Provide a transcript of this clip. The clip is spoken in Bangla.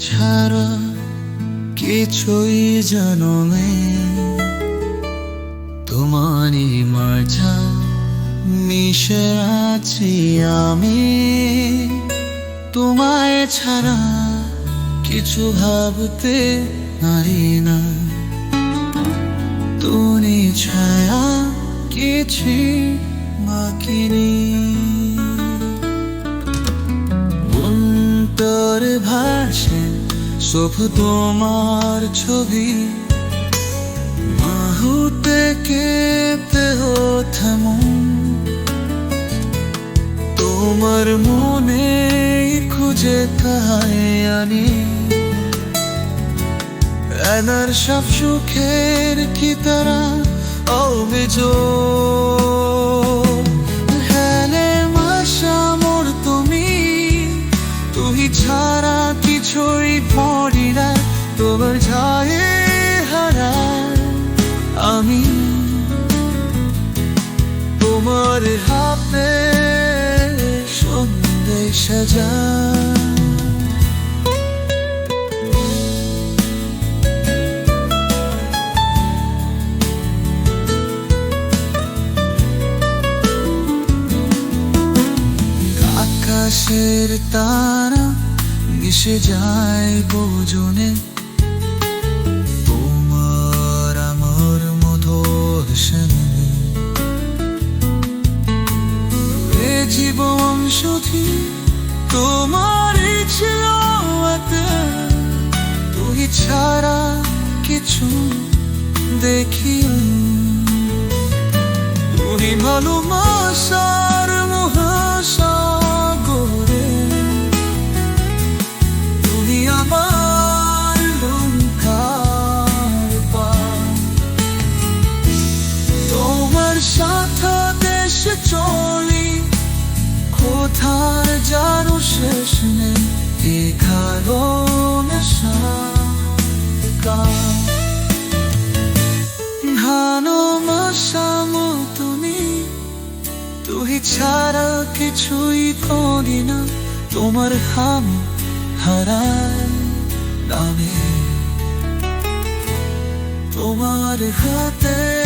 ছাড়া কিছুই জানো তোমারই মাঝা মিশে আছি আমি। তোমায় ছাড়া কিছু ভাবতে পারি না। তুমি ছায়া কিছু বাকি নেই। অন্তর ভাসে শুধু তোমার ছবি। মাহুতে কেঁপে ওঠে মন। তোমার মনে খুঁজে তাই আনি। এনার সব সুখের কি তারা? অভিযোগ আকাশের তারা মিশে যায় বোজনে তোমার আমার মধুর সঙ্গে শুধু তোমার ছিল তুই ছাড়া কিছু দেখি ভালো ভালোবাসার জানো শেষ নেই এ কারণে সাকা ভালোবাসামো তুমি তুই ছাড়া কিছুই করি না, তোমার হাম হারায় নামে। তোমার হাতে